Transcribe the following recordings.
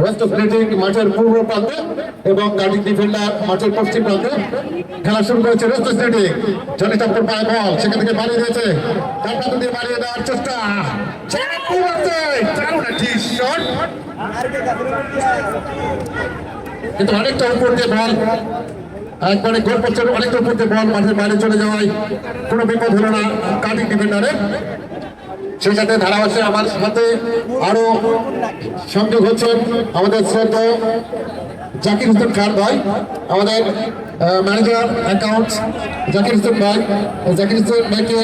West splitting মাঠের পূর্ব প্রান্তে এবং কাটিং ডিফেন্ডার মাঠের পশ্চিম প্রান্তে খেলা শুরু করেছে ওয়েস্ট স্প্লিটিং জনি টপ্পর পায় বল, সেখান থেকে বাড়িয়ে দিয়েছে। তার প্রান্ত দিয়ে বাড়িয়ে দেওয়ার চেষ্টা। কিন্তু অনেকটা উপর দিয়ে বল, একবারে গোল পোস্টের অনেকটা উপর দিয়ে বল, মাঠের বাইরে চলে যাওয়ায় কোনো বিপদ হলো না কাটিং ডিফেন্ডারের সেই সাথে ধারাভাষ্যে আমার সাথে আরও সংযোগ হচ্ছেন আমাদের শ্রদ্ধা জাকির হোসেন খান ভাই, আমাদের ম্যানেজার অ্যাকাউন্ট জাকির হোসেন ভাই। জাকির হোসেন ভাইকে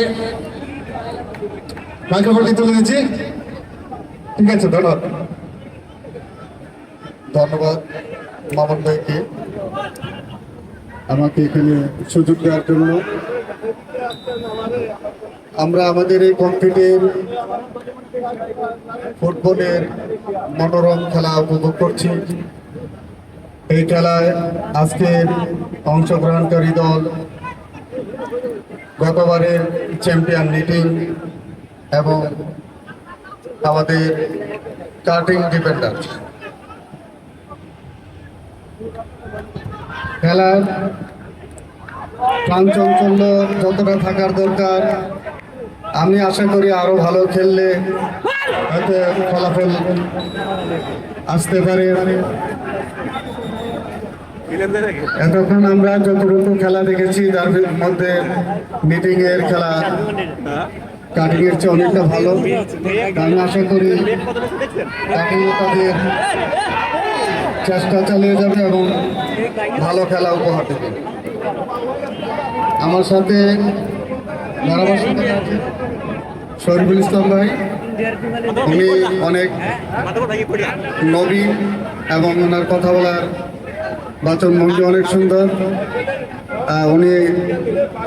মাইক্রোফোনটি তুলে দিচ্ছি। ঠিক আছে, ধন্যবাদ। ধন্যবাদ মামুন ভাইকে। আমাকে এখানে সুযোগ দেওয়ার জন্য। আমরা আমাদের এই কম্পিটের ফুটবলের মনোরম খেলা উপভোগ করছি। এই খেলায় আজকের অংশগ্রহণকারী দল গতবারের চ্যাম্পিয়ন নিটিং এবং আমাদের কাটিং ডিফেন্ডার। খেলার প্রাণ চাঞ্চল্য যতটা থাকার দরকার, আমি আশা করি আরও ভালো খেললে হয়তো ফলাফল আসতে পারে। এতক্ষণ আমরা যতটুকু খেলা দেখেছি, তার মধ্যে মিটিং এর খেলা কাটিং এর চেয়ে অনেকটা ভালো। আমি আশা করি তাদের চেষ্টা চালিয়ে যাবে এবং ভালো খেলা উপহার দেবে। আমার সাথে শরীফুল ইসলাম ভাই, উনি অনেক নবীন এবং ওনার কথা বলার বাচন ভঙ্গি অনেক সুন্দর। উনি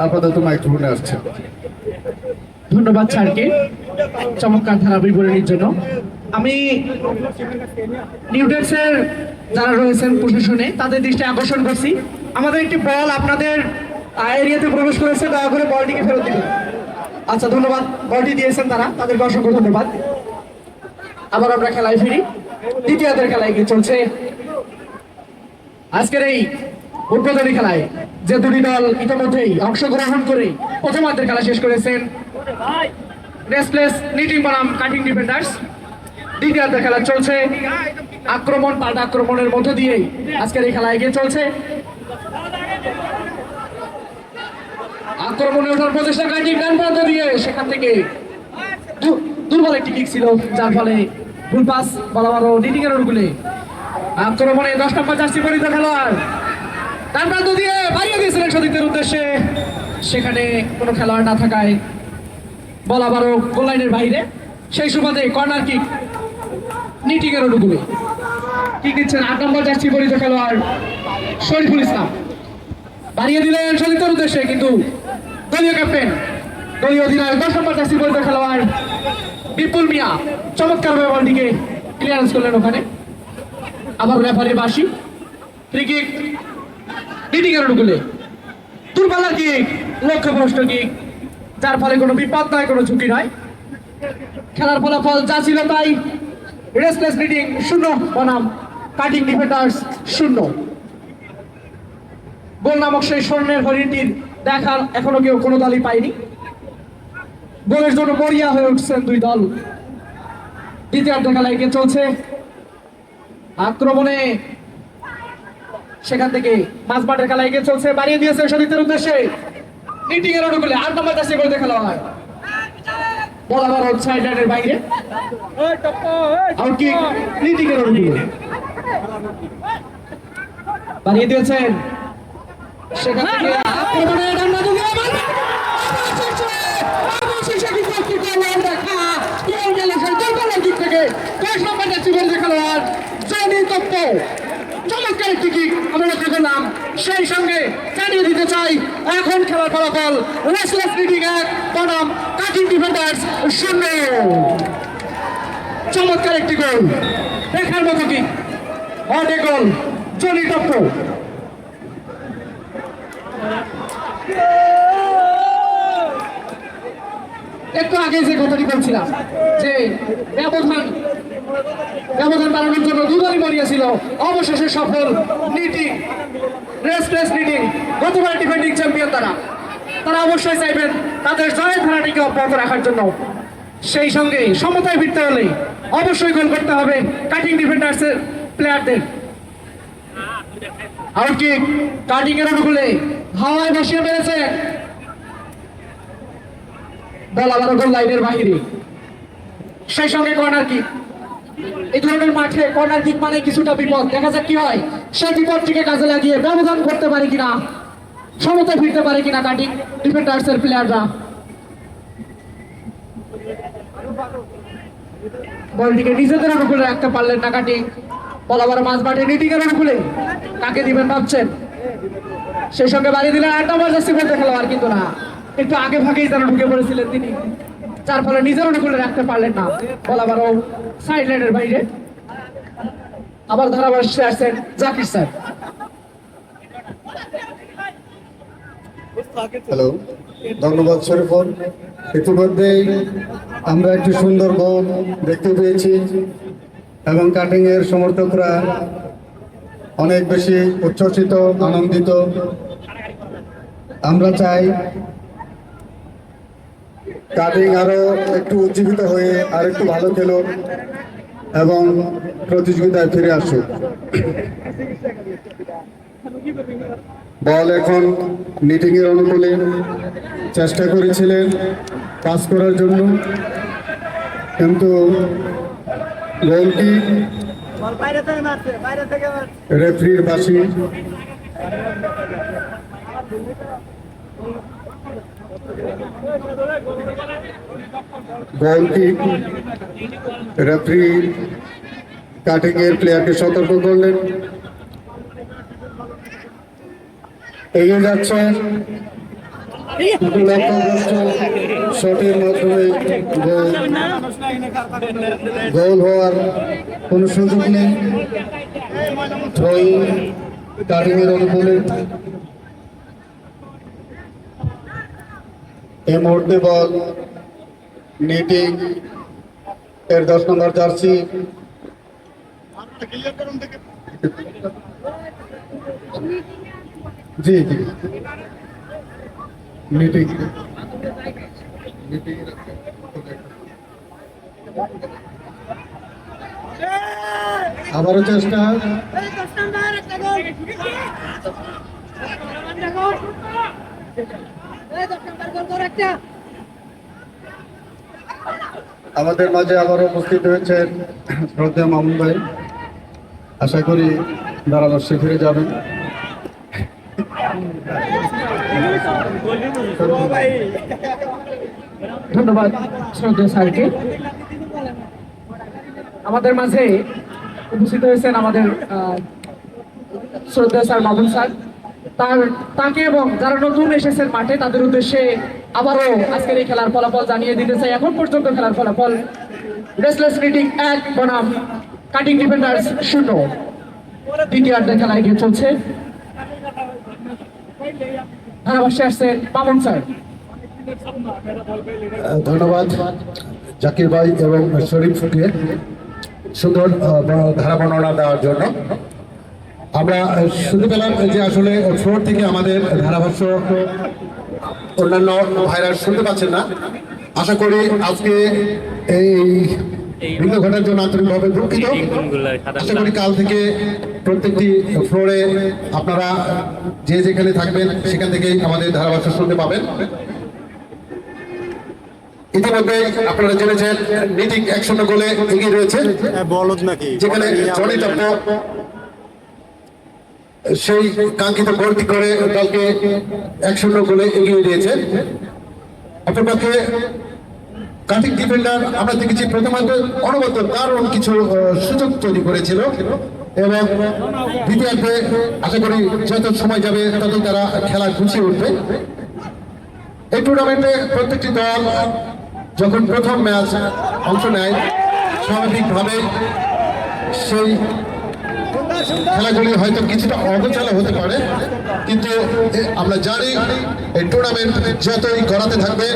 আপাতত মাইক্রোফোনে আসছেন। ধন্যবাদ স্যারকে। চমৎকার ধারা বিবরণীর জন্য আমি নিউটেক্সের যারা রয়েছেন প্রশাসনে তাদের দৃষ্টি আকর্ষণ করছি। আমাদের একটি বল আপনাদের এরিয়াতে প্রবেশ করেছে, দয়া করে বলটিকে ফেরত দিন আচ্ছা ধন্যবাদ। বলটি দিয়েছেন তারা, তাদেরকে অসংখ্য ধন্যবাদ। আবার আমরা খেলায় ফিরি। দ্বিতীয়দের খেলায় কি চলছে? আজকের এই উদ্বোধনী খেলায় যে দুটি দল ইতিমধ্যেই অংশগ্রহণ করে প্রথমার্ধের খেলা শেষ করেছেন। রেসপ্লেস নিটিং বনাম কাটিং ডিফেন্ডার্স দ্বিতীয়ার্ধের খেলা চলছে। আক্রমণ পাল্টা আক্রমণের মধ্য দিয়েই আজকের এই খেলা এগিয়ে চলছে। আক্রমণে ওঠার প্রচেষ্টা ডান প্রান্ত দিয়ে সেখান থেকে দুর্বল একটি কিক ছিল, যার ফলে ফুল পাস বরাবর নিটিং এর ওরগুলে আক্রমণে দশ নম্বর জার্সি পরিত খেলোয়াড়। ডান প্রান্ত দিয়ে বাড়িয়ে দিয়েছিলেন সতীর্থের উদ্দেশ্যে। সেখানে কোনো খেলোয়াড় না থাকায় বল গোল লাইনের বাইরে। সেই সুবাদে কর্নার কিক নিটিং এর ওরগুলে কিক দিচ্ছেন আট নম্বর জার্সি পরিত খেলোয়াড় শরীফুল ইসলাম। বাড়িয়ে দিলেন সতীর্থের উদ্দেশ্যে, কিন্তু দলীয় ক্যাপ্টেন, দলীয় অধিনায়ক, দশ নম্বর জার্সি পরিত খেলোয়াড় বিপুল মিয়া চমৎকারভাবে বলটিকে ক্লিয়ারেন্স করলেন ওখানে। আবার রেফারির বাসি ফ্রি কিক নিটিং এর ঢুকলে দূরপাল্লার কিক লক্ষ্যভ্রষ্ট কিক যার ফলে কোনো বিপদ নয়, কোনো ঝুঁকি নয়। খেলার ফলাফল যা ছিল তাই। রেসলেস নিটিং শূন্য, বনাম। কাটিং ডিফেন্ডার্স শূন্য। গোল নামক সেই স্বর্ণের হরিণটির দেখার এখনও কেউ কোনো দলই পায়নি। গোলের জন্য মরিয়া হয়ে উঠছেন দুই দল। দ্বিতীয়ার্ধ খেলা এগিয়ে চলছে। আক্রমণে সেখান থেকে মাঝমাঠের খেলা এগিয়ে চলছে। বাড়িয়ে দিয়েছে সতীর্থের উদ্দেশ্যে। নিটিং এর অনুকূলে আট নম্বর চাষে করতে খেলা হয়। বল আবার সাইড লাইনের বাইরে আউট কিক নিটিং এর অনুকূলে। বাড়িয়ে দিয়েছেন সেখান থেকে আক্রমণে ডান্ডা আবার। থেকে। দশ নম্বর যাচ্ছি বলতে খেলোয়াড় জনি তপ্প চমৎকার একটি কিক লক্ষ্য করলাম সেই সঙ্গে জানিয়ে দিতে চাই, এখন খেলার ফলাফল রেসলেস মিটিং এক বনাম কাটিং ডিফেন্ডার্স শূন্য চমৎকার একটি গোল। দেখার মতো কি? অনেক গোল। জনি টপ্প। একটু আগে যে কথাটি বলছিলাম, যে ব্যবধান ব্যবধান বাড়ানোর জন্য দুবারই মরিয়াছিল অবশেষে সফল নিটিং রেস রেস নিটিং গতবার ডিফেন্ডিং চ্যাম্পিয়ন তারা। তারা অবশ্যই চাইবেন তাদের জয়ের ধারাটিকে অব্যাহত রাখার জন্য। সেই সঙ্গে সমতায় ফিরতে হলে অবশ্যই গোল করতে হবে কাটিং ডিফেন্ডার্সের প্লেয়ারদের আউট কিক কাটিং এর অনুকূলে হাওয়ায় বসিয়ে মেরেছে। বল আবার গোল লাইনের বাহিরে। সেই সঙ্গে কর্নার কিক এই ধরনের মাঠে কর্নার কিক মানে কিছুটা বিপদ। দেখা যাক কি হয়। সেই বিপদটিকে কাজে লাগিয়ে ব্যবধান করতে পারে কিনা সমতায় ফিরতে পারে কিনা কাটিং ডিফেন্ডার্সের প্লেয়াররা বলটিকে নিজেদের অনুকূলে রাখতে পারলেন না কাটিং। বল আবার মাঝ মাঠে নিটিং এর অনুকূলে। কাকে দিবেন ভাবছেন? সেই সঙ্গে বাড়ি দিলেন আট নম্বর জার্সি খেলোয়াড় কিন্তু না। একটু আগে ভাগেই যেন ঢুকে পড়েছিলেন তিনি। যার ফলে নিজের অনুকূলে রাখতে পারলেন না। বল আবারও সাইড লাইনের বাইরে। আবার ধারাভাষ্যে আসছেন জাকির স্যার। হ্যালো ধন্যবাদ শরীফন ইতিমধ্যেই আমরা একটি সুন্দর গোল দেখতে পেয়েছি এবং কাটিং এর সমর্থকরা অনেক বেশি উচ্ছ্বসিত, আনন্দিত। আমরা চাই কাটিং আরও একটু উজ্জীবিত হয়ে আর একটু ভালো খেলো এবং প্রতিযোগিতায় ফিরে আসুক। বল এখন মিটিং এর অনুকূলে চেষ্টা করেছিলেন পাস করার জন্য। কিন্তু গোলটি রেফরির বাসি গোলটি রেফরি কাটিং এর প্লেয়ারকে সতর্ক করলেন। এগিয়ে যাচ্ছে লক্ষ্যগ্রস্ত শটের মাধ্যমে গোল হওয়ার কোনো সুযোগ নেই। থ্রোয়িং কাটিং এর অনুকূলে এই মুহূর্তে বল নেটিং এর দশ নম্বর জার্সি। জি জি। মিটিং আবারও চেষ্টা। একটা আমাদের মাঝে আবার উপস্থিত হয়েছেন শ্রদ্ধা মামুন ভাই। আশা করি ধারাবর্ষে ফিরে যাবেন। ধন্যবাদ শ্রদ্ধেয় স্যারকে। আমাদের মাঝে উপস্থিত হয়েছেন আমাদের আহ, শ্রদ্ধেয় স্যার মামুন স্যার। তার, তাকে এবং যারা নতুন এসেছেন মাঠে, তাদের উদ্দেশ্যে আবারও আজকের এই খেলার ফলাফল জানিয়ে দিতে চাই। এখন পর্যন্ত খেলার ফলাফল রেসলেস মিটিং এক, বনাম কাটিং ডিফেন্ডার্স শূন্য। দ্বিতীয়ার্ধের খেলা এগিয়ে চলছে। ধারাভাষ্যে আসছেন মামুন স্যার। ধন্যবাদ, জাকির ভাই এবং শরীফকে সুন্দর ধারা বর্ণনা দেওয়ার জন্য। আমরা শুনতে পেলাম যে আসলে ফ্লোর থেকে আমাদের ধারাভাষ্য অন্যান্য ভাইরা শুনতে পাচ্ছেন না। আশা করি আজকে এই বিঘ্ন ঘটার জন্য আন্তরিকভাবে দুঃখিত। আশা করি কাল থেকে প্রত্যেকটি ফ্লোরে আপনারা যে যেখানে থাকবেন সেখান থেকেই আমাদের ধারাভাষ্য শুনতে পাবেন। ইতিমধ্যে আপনারা জেনেছেন মিটিং এক শূন্য গোলে এগিয়ে রয়েছে। নাকি? যেখানে জনি টপ্প সেই কাঙ্ক্ষিত গোলটি করে দলকে এক শূন্য গোলে এগিয়ে দিয়েছে। অপরপক্ষে কাটিং ডিফেন্ডার আমরা দেখেছি প্রথমার্ধে অনবদ্য দারুণ কিছু সুযোগ তৈরি করেছিল এবং দ্বিতীয়ার্ধে আশা করি যত সময় যাবে তত তারা খেলা গুছিয়ে উঠবে। এই টুর্নামেন্টে প্রত্যেকটি দল যখন প্রথম ম্যাচ অংশ নেয়, স্বাভাবিকভাবে সেই খেলাগুলি হয়তো কিছুটা অগোছালো হতে পারে, কিন্তু আমরা জানি এই টুর্নামেন্ট যতই গড়াতে থাকবে,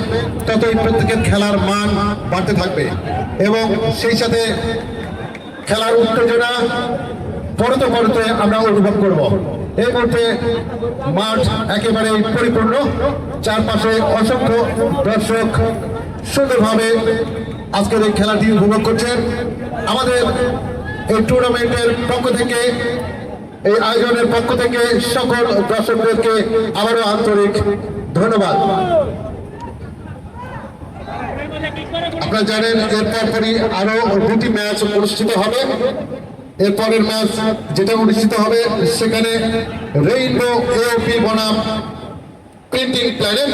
ততই প্রত্যেকের খেলার মান বাড়তে থাকবে। এবং সেই সাথে খেলার উত্তেজনা পরতে পরতে আমরা অনুভব করব। এই মুহূর্তে মাঠ একেবারে পরিপূর্ণ, চারপাশে অসংখ্য দর্শক সুন্দরভাবে আজকের এই খেলাটি উপভোগ করছেন। আমাদের এই টুর্নামেন্টের পক্ষ থেকে, এই আয়োজনের পক্ষ থেকে সকল দর্শকদেরকে আবারও আন্তরিক ধন্যবাদ। আপনারা জানেন এর পরপরই আরও দুটি ম্যাচ অনুষ্ঠিত হবে। এরপরের ম্যাচ যেটা অনুষ্ঠিত হবে, সেখানে রেইনবো এওপি বনাম প্রিন্টিং প্ল্যানেট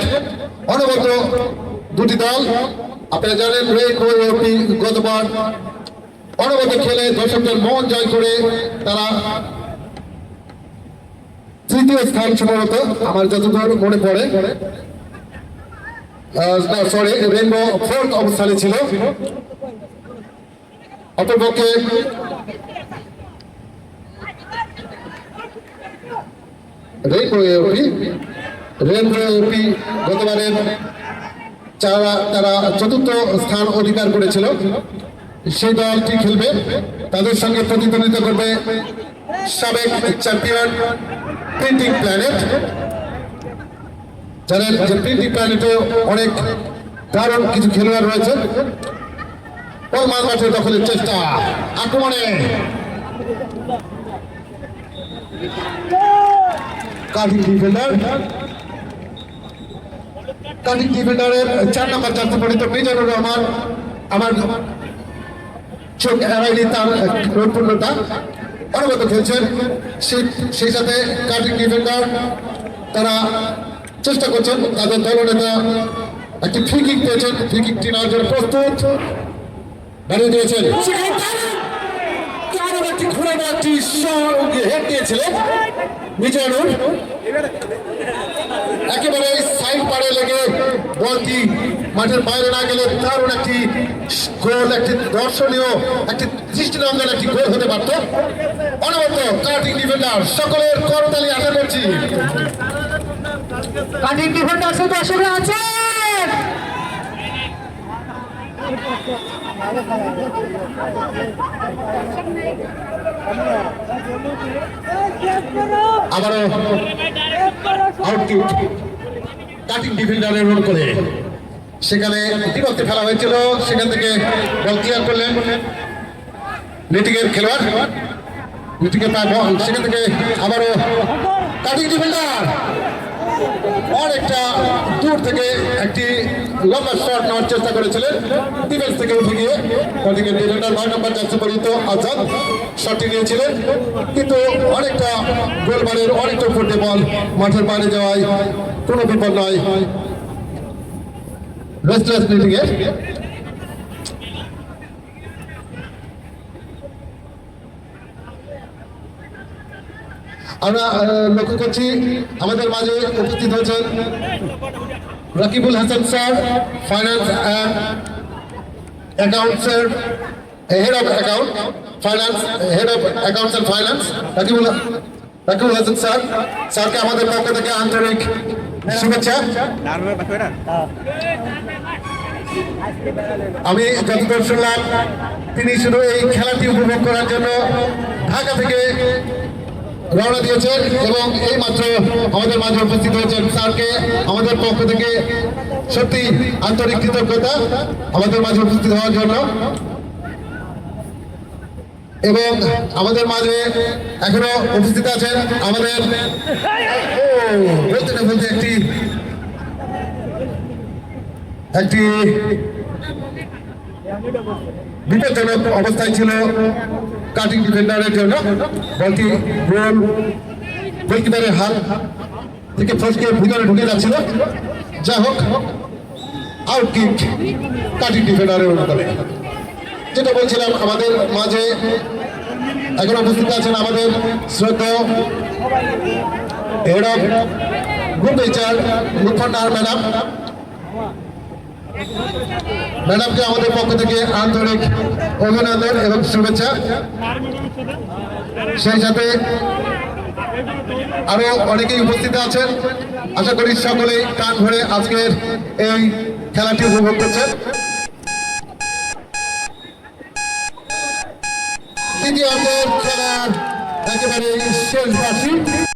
অনবদ্য দুটি দল। আপনারা জানেন রেইনবো এওপি গতবার অনবদ্য খেলে দর্শকদের মন জয় করে তারা তৃতীয় স্থান সম্ভবত, আমার যতদূর মনে পড়ে। সরি রেনবো ফোর্থ অবস্থানে ছিল। অপরপক্ষে রেনবো এওপি রেনবো এওপি গতবারের তারা চতুর্থ স্থান অধিকার করেছিল। সেই দলটি খেলবে, তাদের সঙ্গে প্রতিদ্বন্দ্বিতা করবে সাবেক চ্যাম্পিয়ন প্রিন্টিং প্ল্যানেট জানেন যে প্রিন্টিং প্ল্যানেটে অনেক দারুণ কিছু খেলোয়াড় রয়েছে। মাঝ মাঠে দখলের চেষ্টা, আক্রমণে। কাঠিং ডিফেন্ডার কাঠিং ডিফেন্ডারের চার নম্বর চারটি পরিত মিজানুর রহমান, আমার চোখ এড়াইনি তার নৈপুণ্যতা অনবত খেলছেন। সেই সাথে কাটিং ডিফেন্ডার তারা চেষ্টা করছেন। তাদের দলনেতা একটি ফ্রি কিক পেয়েছেন। ফ্রি কিকটি নেওয়ার জন্য প্রস্তুত। বাড়িয়ে দিয়েছেন। একটি ঘোরানো একটি হেড মিজানুর একেবারে সাইড পাড়ে লেগে বলটি মাঠের বাইরে না গেলে দারুণ একটি গোল, একটি দর্শনীয়, একটি দৃষ্টিনন্দন, একটি গোল হতে পারত। অনবদ্য কাটিং ডিফেন্ডার, সকলের করতালি আশা করছি। কাটিং ডিফেন্ডার শুধু দর্শকরা আছেন। আবারও আউটকিক কাটিং ডিফেন্ডারের রোল করে। সেখানে বিরক্তি ফেলা হয়েছিল। সেখান থেকে বল ক্লিয়ার করলেন নেটিংয়ের খেলোয়াড়। নেটিংয়ে তার বল সেখান থেকে আবারও কাটিং ডিফেন্ডার অনেকটা দূর থেকে একটি লম্বা শট নেওয়ার চেষ্টা করেছিলেন। ডিফেন্স থেকে উঠে গিয়ে ওদিকে ডিফেন্ডার নয় নম্বর চারশো পর্যন্ত আজাদ। শটটি নিয়েছিলেন। কিন্তু অনেকটা গোলবারের অনেকটা ফুটে বল মাঠের বাইরে যাওয়ায় কোনো বিপদ নয়। রেস্টলেস মিটিংয়ে আমরা লক্ষ্য করছি আমাদের মাঝে উপস্থিত হয়েছেন Rakibul Hasan sir finance and sir head of account finance head of accounts and finance Rakibul Rakibul Hasan sir, স্যারকে আমাদের পক্ষ থেকে আন্তরিক শুভেচ্ছা। আমি যতদূর শুনলাম, তিনি শুধু এই খেলাটি উপভোগ করার জন্য ঢাকা থেকে রওনা দিয়েছেন এবং এই মাত্র আমাদের মাঝে উপস্থিত হয়েছেন স্যারকে, আমাদের পক্ষ থেকে সত্যি আন্তরিক কৃতজ্ঞতা আমাদের মাঝে উপস্থিত হওয়ার জন্য। এবং আমাদের মাঝে এখনও উপস্থিত আছেন আমাদের বলতে না বলতে একটি একটি বিপজ্জনক অবস্থায় ছিল কাটিং ডিফেন্ডারের জন্য। বলটি গোল গোলকিপারের হাত থেকে ফসকে ভিতরে ঢুকে যাচ্ছিল। যা হোক আউট কিক কাটিং ডিফেন্ডারের উপরে যেটা বলছিলাম, আমাদের মাঝে এখন উপস্থিত আছেন আমাদের শ্রদ্ধা হেড অফ গ্রুপ এইচআর মুখপান্ডার ম্যাডাম ম্যাডামকে আমাদের পক্ষ থেকে আন্তরিক অভিনন্দন এবং শুভেচ্ছা। সেই সাথে আরও অনেকেই উপস্থিত আছেন। আশা করি সকলেই কান ভরে আজকের এই খেলাটি উপভোগ করছেন। তৃতীয়ার্ধের খেলার একেবারে শেষ বাসী